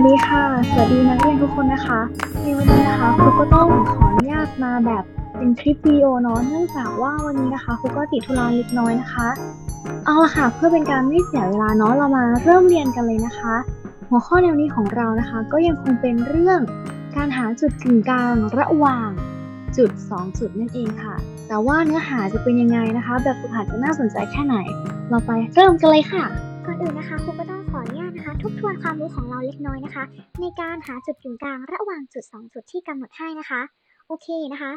วัสดีค่ะ สวัสดีนักเรียนทุกคนนะคะ ในวันนี้นะคะครูก็ต้องขออนุญาตมาแบบเป็นคลิปวิดีโอเนาะเนื่องจากว่าวันนี้นะคะครูก็ติดธุระเล็กน้อยนะคะ เอาละค่ะเพื่อเป็นการไม่เสียเวลาเนาะเรามาเริ่มเรียนกันเลยนะคะ หัวข้อแนวนี้ของเรานะคะ ก็ยังคงเป็นเรื่องการหาจุดกึ่งกลางระหว่างจุด 2 จุดนั่นเองค่ะ แต่ว่าเนื้อหาจะเป็นยังไงนะคะ แบบฝึกหัดจะน่าสนใจแค่ไหน เราไปเริ่มกันเลยค่ะก่อนอื่นนะคะครูก็ต้อง นะคะทบทวนความรู้ของเราเล็กน้อยนะคะ ในการหาจุดกึ่งกลางระหว่างจุด 2 จุดที่กำหนดให้นะคะ โอเคนะคะ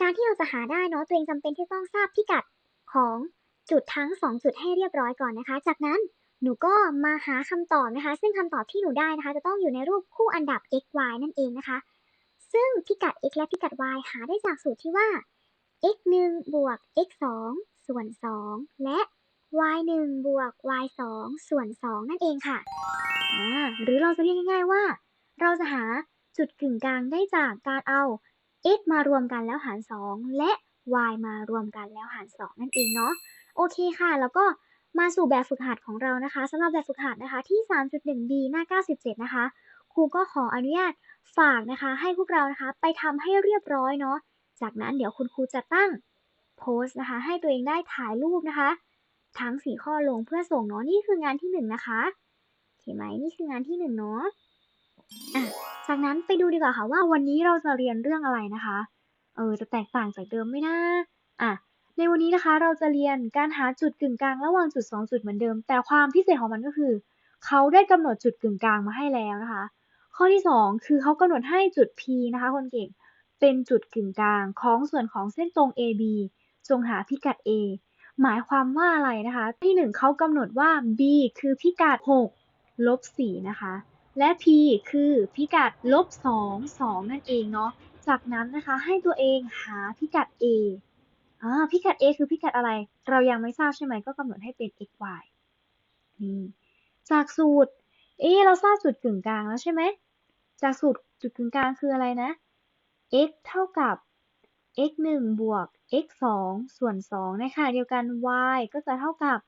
การที่เราจะหาได้เนาะตัวเองจำเป็นที่ต้องทราบพิกัดของจุดทั้ง 2 จุดให้เรียบร้อยก่อนนะคะ จากนั้นหนูก็มาหาคำตอบนะคะ ซึ่งคำตอบที่หนูได้นะคะ จะต้องอยู่ในรูปคู่อันดับ x y นั่นเองนะคะ ซึ่งพิกัด x และพิกัด y หาได้จากสูตรที่ว่า x 1บวก x 2ส่วน 2 และ y 1บวก y 2ส่วน 2 นั่นเองค่ะอ่าหรือเราจะเรียกง่าย ๆว่า เราจะหาจุดกึ่งกลางได้จากการเอา x มารวมกันแล้วหาร 2 และ y มารวมกันแล้วหาร 2 นั่นเองเนาะ โอเคค่ะ แล้วก็มาสู่แบบฝึกหัดของเรานะคะสำหรับแบบฝึกหัดนะคะที่ 3.1b หน้า 97 นะคะ ครูก็ขออนุญาตฝากนะคะ ให้พวกเรานะคะไปทำให้เรียบร้อยเนาะ จากนั้นเดี๋ยวคุณครูจะตั้งโพสต์นะคะ ให้ตัวเองได้ถ่ายรูปนะคะ ทั้ง4ข้อลงเพื่อส่งเนาะนี่คืองานที่1นะคะโอเคไหมนี่คืองานที่1เนาะอะจากนั้นไปดูดีกว่าค่ะว่าวันนี้เราจะเรียนเรื่องอะไรนะคะ เออจะแตกต่างจากเดิมไหมนะอะในวันนี้นะคะเราจะเรียนการหาจุดกึ่งกลางระหว่างจุด 2 จุดเหมือนเดิม แต่ความพิเศษของมันก็คือ เขาได้กำหนดจุดกึ่งกลางมาให้แล้วนะคะ ข้อที่ 2 คือเขากำหนดให้จุด P นะคะ คนเก่งเป็นจุดกึ่งกลางของส่วนของเส้นตรง AB จงหาพิกัด A หมายความว่าอะไรนะคะ ที่ 1เขากำหนดว่า b คือพิกัด 6 ลบ 4 นะคะ และ p คือพิกัดลบ 2 2 นั่นเองเนาะ จากนั้นนะคะให้ตัวเองหาพิกัด a อ่าพิกัด a คือพิกัดอะไร เรายังไม่ทราบใช่ไหมก็กำหนดให้เป็น x y นี่จากสูตร เอ เราทราบจุดกึ่งกลางแล้วใช่ไหม จากสูตรจุดกึ่งกลางคืออะไรนะ x เท่ากับ x 1บวก x 2ส่วน2ในขณะเดียวกัน y ก็จะเท่ากับ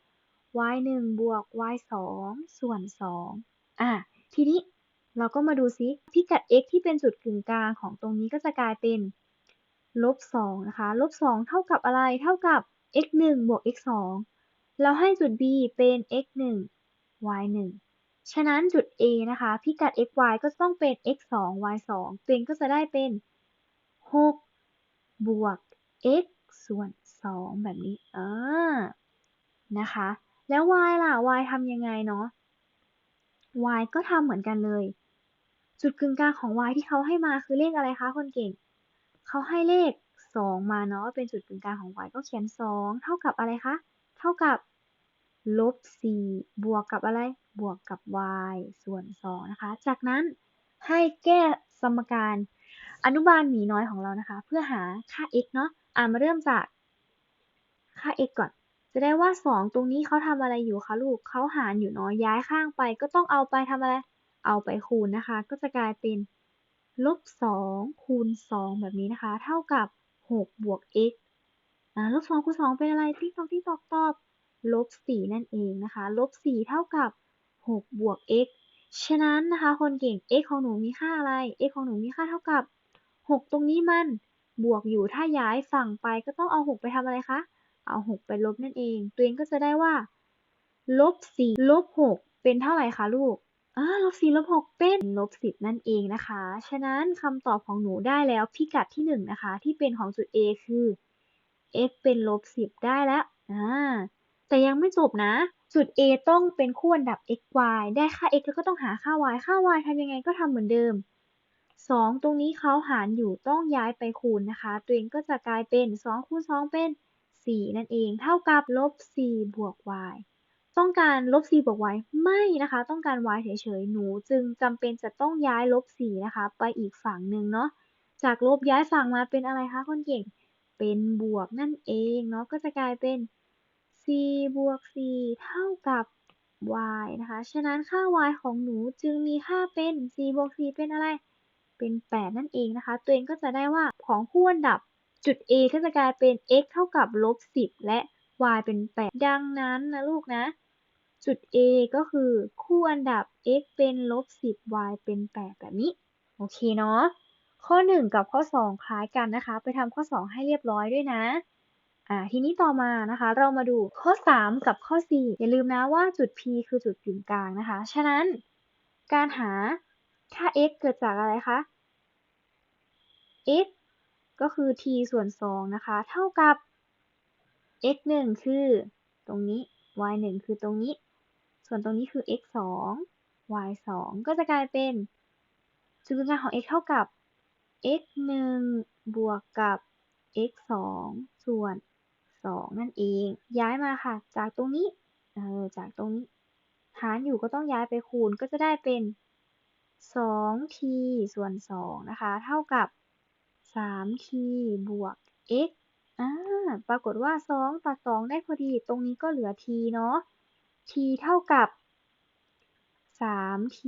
y 1บวก y 2ส่วน2อะทีนี้เราก็มาดูซิพิกัด x ที่เป็นจุดกึ่งกลางของตรงนี้ก็จะกลายเป็นลบ2นะคะลบ2เท่ากับอะไรเท่ากับ x 1บวก x 2เราให้จุด b เป็น x 1 y 1ฉะนั้นจุด a นะคะพิกัด x y ก็ต้องเป็น x 2 y 2ตัวเองก็จะได้เป็น6 บวก x ส่วน 2 แบบนี้อ่านะคะ แล้ว y ล่ะ y ทำยังไงเนาะ y ก็ทำเหมือนกันเลย จุดกึ่งกลางของ y ที่เขาให้มาคือเลขอะไรคะคนเก่ง เขาให้เลข 2 มาเนาะ เป็นจุดกึ่งกลางของ y ก็เขียน 2 เท่ากับอะไรคะ เท่ากับลบ 4 บวกกับอะไร บวกกับ y ส่วน 2 นะคะ จากนั้นให้แก้สมการ อนุบาลหมีน้อยของเรานะคะ เพื่อหาค่า x เนาะอ่ามาเริ่มจากค่า x ก่อน จะได้ว่า 2 ตรงนี้เขาทำอะไรอยู่คะลูกเขาหารอยู่เนาะย้ายข้างไปก็ต้องเอาไปทำอะไร เอาไปคูณนะคะ ก็จะกลายเป็นลบ2คูณ 2 แบบนี้นะคะ เท่ากับ6บวก x อ่าลบ2คูณ 2 เป็นอะไรที่ตอบที่ตอบตอบลบ4นั่นเองนะคะลบ4เท่ากับ6บวก x ฉะนั้นนะคะ คนเก่ง x ของหนูมีค่าอะไร x ของหนูมีค่าเท่ากับ 6ตรงนี้มันบวกอยู่ถ้าย้ายฝั่งไปก็ต้องเอา6ไปทำอะไรคะ เอา6ไปลบนั่นเอง ตัวเองก็จะได้ว่าลบ4ลบ6เป็นเท่าไหร่คะลูกอ่าลบ4ลบ6เป็นลบ10นั่นเองนะคะ ฉะนั้นคำตอบของหนูได้แล้วพิกัดที่1นะคะ ที่เป็นของจุด A คือ x เป็นลบ10ได้แล้วอ่าแต่ยังไม่จบนะ จุด A ต้องเป็นคู่อันดับ x y ได้ค่า x แล้วก็ต้องหาค่า y ค่า y ทำยังไงก็ทำเหมือนเดิม 2 ตรงนี้เขาหารอยู่ต้องย้ายไปคูณนะคะ ตัวเองก็จะกลายเป็น 2 คูณ 2 เป็น 4 นั่นเอง เท่ากับลบ 4 บวก y ต้องการลบ 4 บวก y ไม่นะคะ ต้องการ y เฉยๆ หนูจึงจำเป็นจะต้องย้ายลบ 4 นะคะ ไปอีกฝั่งหนึ่งเนาะ จากลบย้ายฝั่งมาเป็นอะไรคะคนเก่ง เป็นบวกนั่นเองเนาะ ก็จะกลายเป็น 4 บวก 4 เท่ากับ y นะคะ ฉะนั้นค่า y ของหนูจึงมีค่าเป็น 4 บวก 4 เป็นอะไร เป็น 8 นั่นเองนะคะ ตัวเองก็จะได้ว่าของคู่อันดับจุด A ก็จะกลายเป็น x เท่ากับลบ10 และ y เป็น 8 ดังนั้นนะลูกนะ จุด A ก็คือคู่อันดับ x เป็นลบ10 y เป็น 8 แบบนี้ โอเคเนาะ ข้อ 1 กับข้อ 2 คล้ายกันนะคะ ไปทำข้อ 2 ให้เรียบร้อยด้วยนะอ่าทีนี้ต่อมานะคะเรามาดูข้อ 3 กับข้อ 4 อย่าลืมนะว่าจุด P คือจุดกึ่งกลางนะคะ ฉะนั้นการหา ค่า x เกิดจากอะไรคะ x ก็คือ t ส่วน 2 นะคะ เท่ากับ x 1 คือ ตรงนี้ y 1 คือตรงนี้ ส่วนตรงนี้คือ x 2 y 2 ก็จะกลายเป็นจุดกึ่งกลางของ x เท่ากับ x 1 บวกกับ x 2 ส่วน 2 นั่นเอง ย้ายมาค่ะ จากตรงนี้ เออ จากตรงนี้ หารอยู่ก็ต้องย้ายไปคูณ ก็จะได้เป็น 2t ส่วน2นะคะ เท่ากับ 3t บวก x อ่า ปรากฏว่า2ตัด2ได้พอดี ตรงนี้ก็เหลือ t เนาะ t เท่ากับ 3t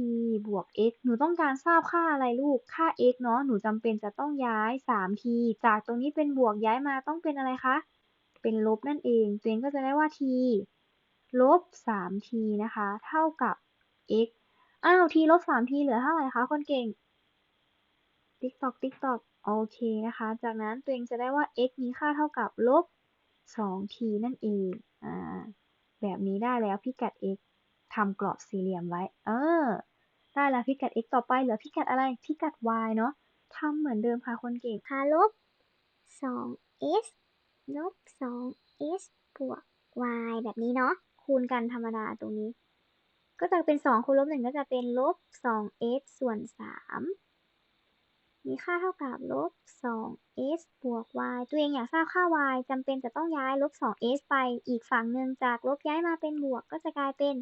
บวก x หนูต้องการทราบค่าอะไรลูก ค่า x เนาะ หนูจำเป็นจะต้องย้าย 3t จากตรงนี้เป็นบวกย้ายมาต้องเป็นอะไรคะ เป็นลบนั่นเอง ตัวเองก็จะได้ว่า t ลบ 3t นะคะ เท่ากับ x อ้าว t ลบ 3t เหลือเท่าไหร่คะคนเก่ง ติ๊กตอกติ๊กตอกโอเคนะคะ จากนั้นตัวเองจะได้ว่า x มีค่าเท่ากับลบ 2t นั่นเอง อ่า แบบนี้ได้แล้วพิกัด x ทำกรอบสี่เหลี่ยมไว้ เออ ได้แล้วพิกัด x ต่อไปเหลือพิกัดอะไร พิกัด y เนาะทำเหมือนเดิมค่ะคนเก่งหาลบ 2s ลบ 2s บวก y แบบนี้เนาะ คูณกันธรรมดาตรงนี้ ก็จะเป็น2คูณลบ1ก็จะเป็นลบ 2s ส่วน 3 มีค่าเท่ากับลบ 2s บวก y ตัวเองอยากทราบค่า y จำเป็นจะต้องย้ายลบ 2s ไปอีกฝั่งหนึ่งจากลบย้ายมาเป็นบวกก็จะกลายเป็น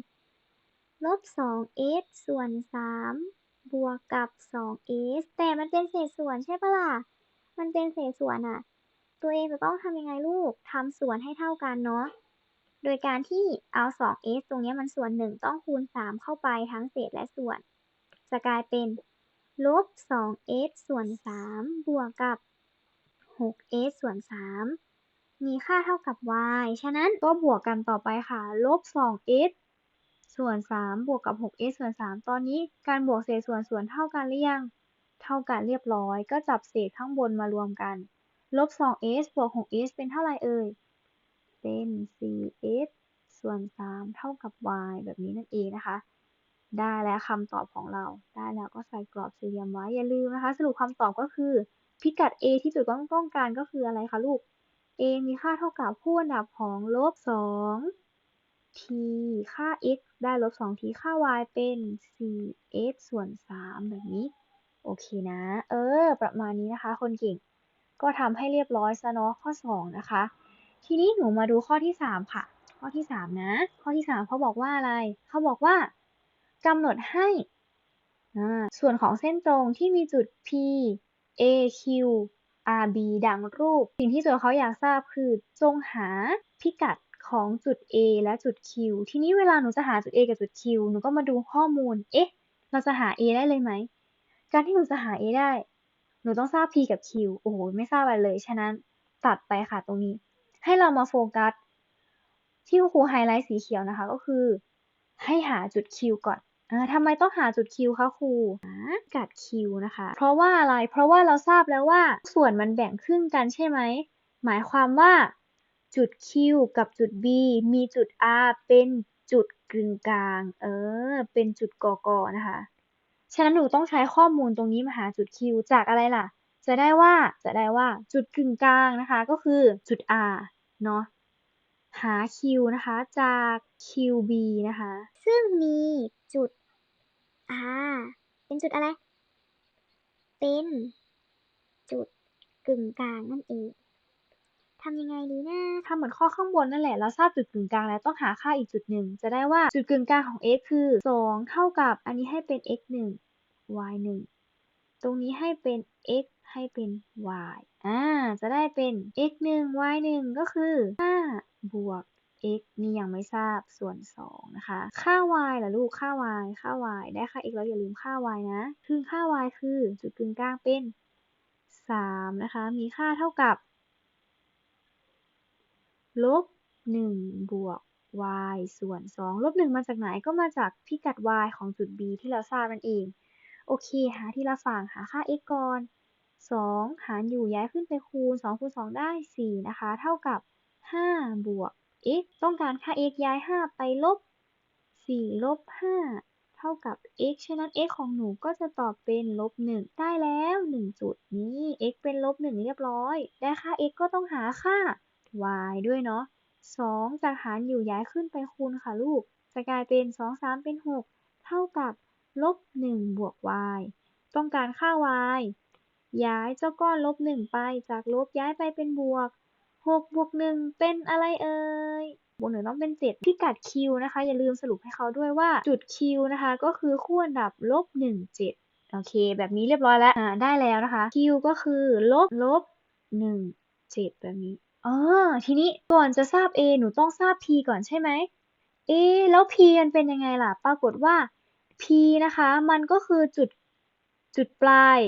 ลบ 2s ส่วน 3 บวกกับ 2s แต่มันเป็นเศษส่วนใช่ปะล่ะ มันเป็นเศษส่วนอะตัวเองจะต้องทำยังไงลูก ทำส่วนให้เท่ากันเนาะ โดยการที่เอา 2s ตรงนี้มันส่วน 1 ต้องคูณ 3 เข้าไปทั้งเศษและส่วน จะกลายเป็นลบ 2s ส่วน 3 บวกกับ 6s ส่วน 3 มีค่าเท่ากับ y ฉะนั้นก็บวกกันต่อไปค่ะ ลบ 2s ส่วน 3 บวกกับ 6s ส่วน 3 ตอนนี้การบวกเศษส่วนส่วนเท่ากันหรือยัง เท่ากันเรียบร้อย ก็จับเศษข้างบนมารวมกัน ลบ 2s บวก 6s เป็นเท่าไหร่เอ่ย เป็น 4s ส่วน 3 เท่ากับ y แบบนี้นั่นเองนะคะ ได้แล้วคำตอบของเรา ได้แล้วก็ใส่กรอบสี่เหลี่ยมไว้ อย่าลืมนะคะ สรุปคำตอบก็คือ พิกัด a ที่จุดต้องต้องการก็คืออะไรคะลูก a มีค่าเท่ากับคู่อันดับของลบ2 t ค่า x ได้ลบ 2t ค่า y เป็น 4s ส่วน 3 แบบนี้ โอเคนะ เออ ประมาณนี้นะคะ คนเก่ง ก็ทำให้เรียบร้อยซะเนาะข้อ 2 นะคะ ทีนี้หนูมาดูข้อที่ 3 ค่ะ ข้อที่ 3 นะ ข้อที่ 3เขาบอกว่าอะไร เขาบอกว่ากำหนดให้ส่วนของเส้นตรงที่มีจุด P A Q R B ดังรูป สิ่งที่โจทย์เขาอยากทราบคือจงหาพิกัดของจุด A และจุด Q ทีนี้เวลาหนูจะหาจุด A กับจุด Q หนูก็มาดูข้อมูล เอ๊ะ เราจะหา A ได้เลยไหม การที่หนูจะหา A ได้ หนูต้องทราบ P กับ Q โอ้โห ไม่ทราบอะไรเลย ฉะนั้นตัดไปค่ะตรงนี้ ให้เรามาโฟกัสที่ครูไฮไลท์สีเขียวนะคะ ก็คือ ให้หาจุด Q ก่อนอ่าทำไมต้องหาจุด Q คะครูหากัด Q นะคะ เพราะว่าอะไร เพราะว่าเราทราบแล้วว่าส่วนมันแบ่งครึ่งกันใช่ไหม หมายความว่าจุด Q กับจุด B มีจุด R เป็นจุดกึ่งกลาง เออ เป็นจุดกอกอนะคะ ฉะนั้นหนูต้องใช้ข้อมูลตรงนี้มาหาจุด Q จากอะไรล่ะ จะได้ว่า จะได้ว่าจุดกึ่งกลางนะคะ ก็คือจุด R เนาะหา Q นะคะ จาก QB นะคะ ซึ่งมีจุด R เป็นจุดอะไร เป็นจุดกึ่งกลางนั่นเองทำยังไงดีนะทำเหมือนข้อข้างบนนั่นแหละ เราทราบจุดกึ่งกลางแล้วต้องหาค่าอีกจุดหนึ่ง จะได้ว่าจุดกึ่งกลางของ x คือ 2 เท่ากับ อันนี้ให้เป็น x 1 y 1ตรงนี้ให้เป็น x ให้เป็น y อ่า จะได้เป็น x 1 y 1ก็คือ 5 บวก x นี่ยังไม่ทราบส่วน 2 นะคะ ค่า y ล่ะลูก ค่า y ค่า y ได้ค่า x แล้วอย่าลืมค่า y นะ คือค่า y คือจุดกึ่งกลางเป็น 3 นะคะ มีค่าเท่ากับ ลบ 1 บวก y ส่วน 2 ลบ 1 มาจากไหนก็มาจากพิกัด y ของจุด b ที่เราทราบนั่นเอง โอเค หาทีละฝั่งหาค่า x ก่อน 2หารอยู่ย้ายขึ้นไปคูณ2คูณ2ได้4นะคะ เท่ากับ5บวก x ต้องการค่า x ย้าย5ไปลบ4ลบ5เท่ากับ x ฉะนั้น x ของหนูก็จะตอบเป็นลบ1ได้แล้ว 1 จุดนี้ x เป็นลบ1เรียบร้อย ได้ค่า x ก็ต้องหาค่า y ด้วยเนาะ2จากหารอยู่ย้ายขึ้นไปคูณค่ะลูก จะกลายเป็น 2 3 เป็น 6 เท่ากับลบ1บวก y ต้องการค่า y ย้ายเจ้าก้อนลบ1ไป จากลบย้ายไปเป็นบวก6บวก1เป็นอะไรเอ่ยบวกหนึ่งต้องเป็น7พิกัด q นะคะ อย่าลืมสรุปให้เขาด้วยว่าจุด q นะคะ ก็คือคู่อันดับลบ1 7โอเค แบบนี้เรียบร้อยแล้วอ่าได้แล้วนะคะ q ก็คือลบลบ1 7แบบนี้อ๋อทีนี้ก่อนจะทราบ a หนูต้องทราบ p ก่อนใช่ไหมเอ๊แล้ว p มันเป็นยังไงล่ะ ปรากฏว่า p นะคะ มันก็คือจุดจุดปลาย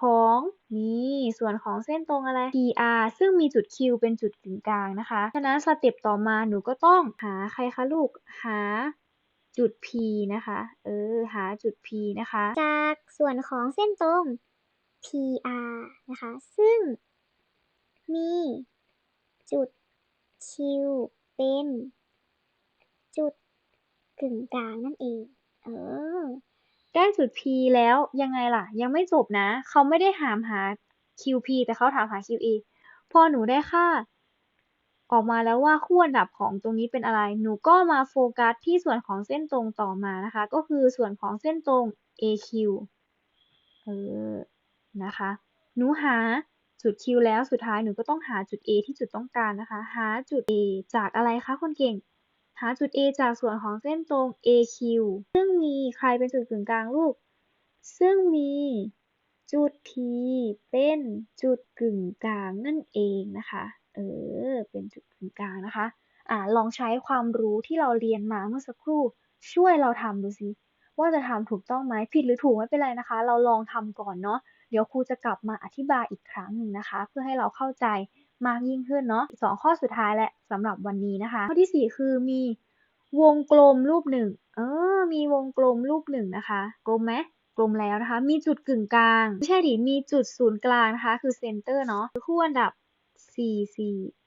ของนี่ส่วนของเส้นตรงอะไร PR ซึ่งมีจุด Q เป็นจุดกึ่งกลางนะคะ ฉะนั้นสเต็ปต่อมาหนูก็ต้องหาใครคะลูก หาจุด P นะคะ เออ หาจุด P นะคะ จากส่วนของเส้นตรง PR นะคะ ซึ่งมีจุด Q เป็น จุดกึ่งกลางนั่นเอง เออ ได้จุด P แล้วยังไงล่ะ ยังไม่จบนะ เขาไม่ได้ถามหา QP แต่เขาถามหา QA พอหนูได้ค่า ออกมาแล้วว่าคู่อันดับของตรงนี้เป็นอะไร หนูก็มาโฟกัสที่ส่วนของเส้นตรงต่อมานะคะ ก็คือส่วนของเส้นตรง AQ เออ นะคะ หนูหาจุด Q แล้วสุดท้ายหนูก็ต้องหาจุด A ที่จุดต้องการนะคะ หาจุด A จากอะไรคะคนเก่ง หาจุด A จากส่วนของเส้นตรง AQ ซึ่งมีใครเป็นจุดกึ่งกลางลูก ซึ่งมีจุด P เป็นจุดกึ่งกลางนั่นเองนะคะ เออ เป็นจุดกึ่งกลางนะคะ อ่า ลองใช้ความรู้ที่เราเรียนมาเมื่อสักครู่ ช่วยเราทำดูสิว่าจะทำถูกต้องไหมผิดหรือถูกไม่เป็นไรนะคะ เราลองทำก่อนเนาะ เดี๋ยวครูจะกลับมาอธิบายอีกครั้งหนึ่งนะคะ เพื่อให้เราเข้าใจ มากยิ่งขึ้นเนาะสองข้อสุดท้ายและสำหรับวันนี้นะคะ ข้อที่สี่คือมีวงกลมรูปหนึ่งเออมีวงกลมรูปหนึ่งนะคะ กลมไหมกลมแล้วนะคะ มีจุดกึ่งกลางไม่ใช่ดิมีจุดศูนย์กลางนะคะ คือเซนเตอร์เนาะคือคู่อันดับ 4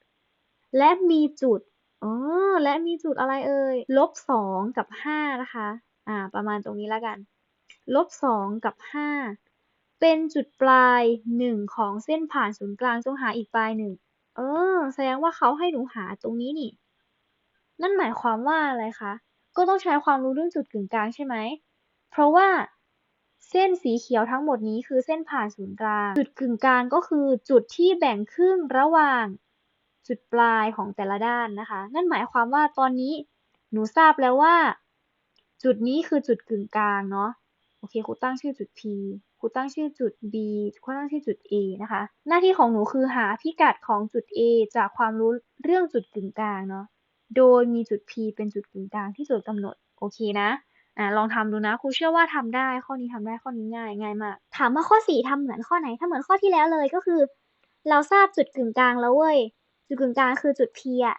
4 และมีจุดอ๋อและมีจุดอะไรเอ่ยลบสองกับห้านะคะ อ่า ประมาณตรงนี้แล้วกัน ลบสองกับห้า เป็นจุดปลายหนึ่งของเส้นผ่านศูนย์กลางจงหาอีกปลายหนึ่งเออ แสดงว่าเขาให้หนูหาตรงนี้นี่ นั่นหมายความว่าอะไรคะ ก็ต้องใช้ความรู้เรื่องจุดกึ่งกลางใช่ไหม เพราะว่าเส้นสีเขียวทั้งหมดนี้คือเส้นผ่านศูนย์กลาง จุดกึ่งกลางก็คือจุดที่แบ่งครึ่งระหว่างจุดปลายของแต่ละด้านนะคะ นั่นหมายความว่าตอนนี้หนูทราบแล้วว่า จุดนี้คือจุดกึ่งกลางเนาะ โอเคครูตั้งชื่อจุด P ครูตั้งชื่อจุด B ครูตั้งชื่อจุด A นะคะ หน้าที่ของหนูคือหาพิกัดของจุด A จากความรู้เรื่องจุดกึ่งกลางเนาะ โดยมีจุด P เป็นจุดกึ่งกลางที่โจทย์กำหนด โอเคนะอ่าลองทำดูนะครูเชื่อว่าทำได้ข้อนี้ทำได้ข้อนี้ง่ายง่ายมาก ถามว่าข้อสี่ทำเหมือนข้อไหนถ้าเหมือนข้อที่แล้วเลยก็คือ เราทราบจุดกึ่งกลางแล้วเว้ย จุดกึ่งกลางคือจุด P อะ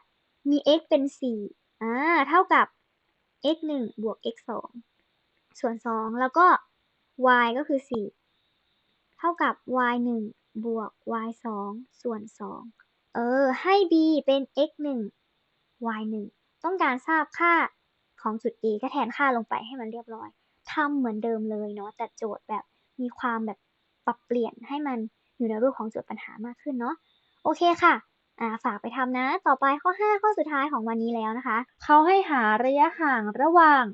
มี x เป็นสี่อ่าเท่ากับ x หนึ่งบวก x สอง ส่วนสองแล้วก็ y ก็คือสี่เท่ากับ y หนึ่งบวก y สองส่วนสองเออ ให้ b เป็น x หนึ่ง y หนึ่งต้องการทราบค่าของจุด a ก็แทนค่าลงไปให้มันเรียบร้อยทำเหมือนเดิมเลยเนาะแต่โจทย์แบบมีความแบบปรับเปลี่ยนให้มันอยู่ในรูปของโจทย์ปัญหามากขึ้นเนาะโอเคค่ะอ่าฝากไปทำนะ ต่อไปข้อ 5 ข้อสุดท้ายของวันนี้แล้วนะคะ เขาให้หาระยะห่างระหว่าง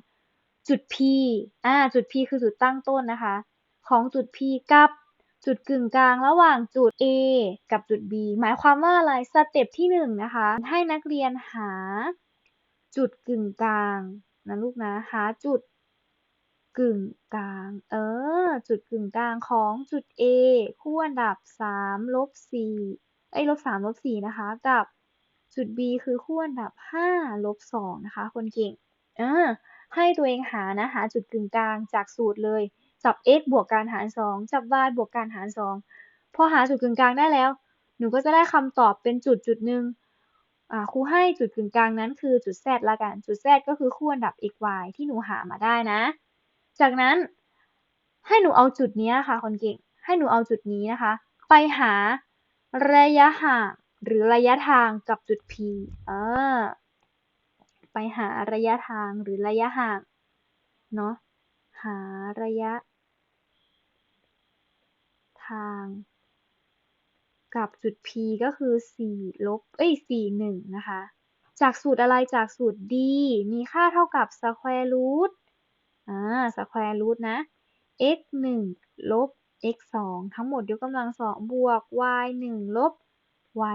จุด P อ่า จุด P คือจุดตั้งต้นนะคะ ของจุด P กับจุดกึ่งกลางระหว่างจุด A กับจุด B หมายความว่าอะไร สเต็ปที่หนึ่งนะคะ ให้นักเรียนหาจุดกึ่งกลางนะลูกนะ หาจุดกึ่งกลาง เออ จุดกึ่งกลางของจุด A คู่อันดับ3ลบ4เอ้ลบ3ลบ4นะคะ กับจุด B คือคู่อันดับ5ลบ2นะคะ คนเก่งออ ให้ตัวเองหานะหาจุดกึ่งกลางจากสูตรเลย จับ x บวกการหาร 2 จับ y บวกการหาร 2 พอหาจุดกึ่งกลางได้แล้ว หนูก็จะได้คำตอบเป็นจุดจุดหนึ่งครูให้จุดกึ่งกลางนั้นคือจุด z ละกัน จุด z ก็คือคู่อันดับ x y ที่หนูหามาได้นะ จากนั้นให้หนูเอาจุดนี้ค่ะคนเก่ง ให้หนูเอาจุดนี้นะคะ ไปหาระยะห่างหรือระยะทางกับจุด p เออ ไปหาระยะทางหรือระยะห่างเนาะ หาระยะ ทาง กับจุด p ก็คือ 4 ลบ เอ้ย 4 1 นะคะ จากสูตรอะไร จากสูตร d มีค่าเท่ากับ square root อ่า square root นะ x 1 ลบ x 2ทั้งหมดยกกำลังสองบวก y 1 ลบ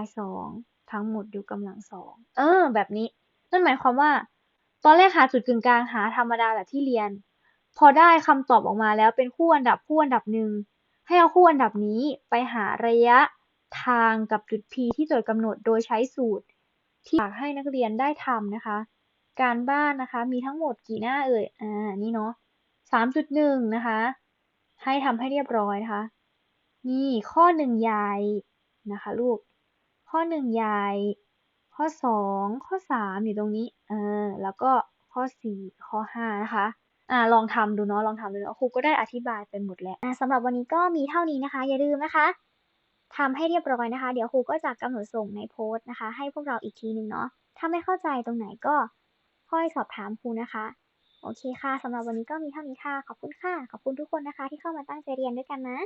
y 2ทั้งหมดยกกำลังสอง เออ แบบนี้ นั่นหมายความว่า ตอนแรกหาจุดกึ่งกลางหาธรรมดาแบบที่เรียน พอได้คำตอบออกมาแล้วเป็นคู่อันดับคู่อันดับหนึ่งให้เอาคู่อันดับนี้ไปหาระยะทางกับจุด p ที่โจทย์กำหนดโดยใช้สูตร ที่อยากให้นักเรียนได้ทำนะคะ การบ้านนะคะมีทั้งหมดกี่หน้าเอ่ย อ่า นี่เนาะสามจุดหนึ่งนะคะ ให้ทำให้เรียบร้อยนะคะ นี่ข้อหนึ่งใหญ่นะคะลูก ข้อหนึ่งใหญ่ ข้อสองข้อสามอยู่ตรงนี้เออแล้วก็ข้อสี่ข้อห้านะคะอ่าลองทำดูเนาะลองทำดูเนาะครูก็ได้อธิบายไปหมดแล้วอ่าสำหรับวันนี้ก็มีเท่านี้นะคะ อย่าลืมนะคะทำให้เรียบร้อยนะคะ เดี๋ยวครูก็จะกำหนดส่งในโพสต์นะคะ ให้พวกเราอีกทีหนึ่งเนาะถ้าไม่เข้าใจตรงไหนก็ค่อยสอบถามครูนะคะ โอเคค่ะสำหรับวันนี้ก็มีเท่านี้ค่ะ ขอบคุณค่ะ ขอบคุณทุกคนนะคะ ที่เข้ามาตั้งใจเรียนด้วยกันนะ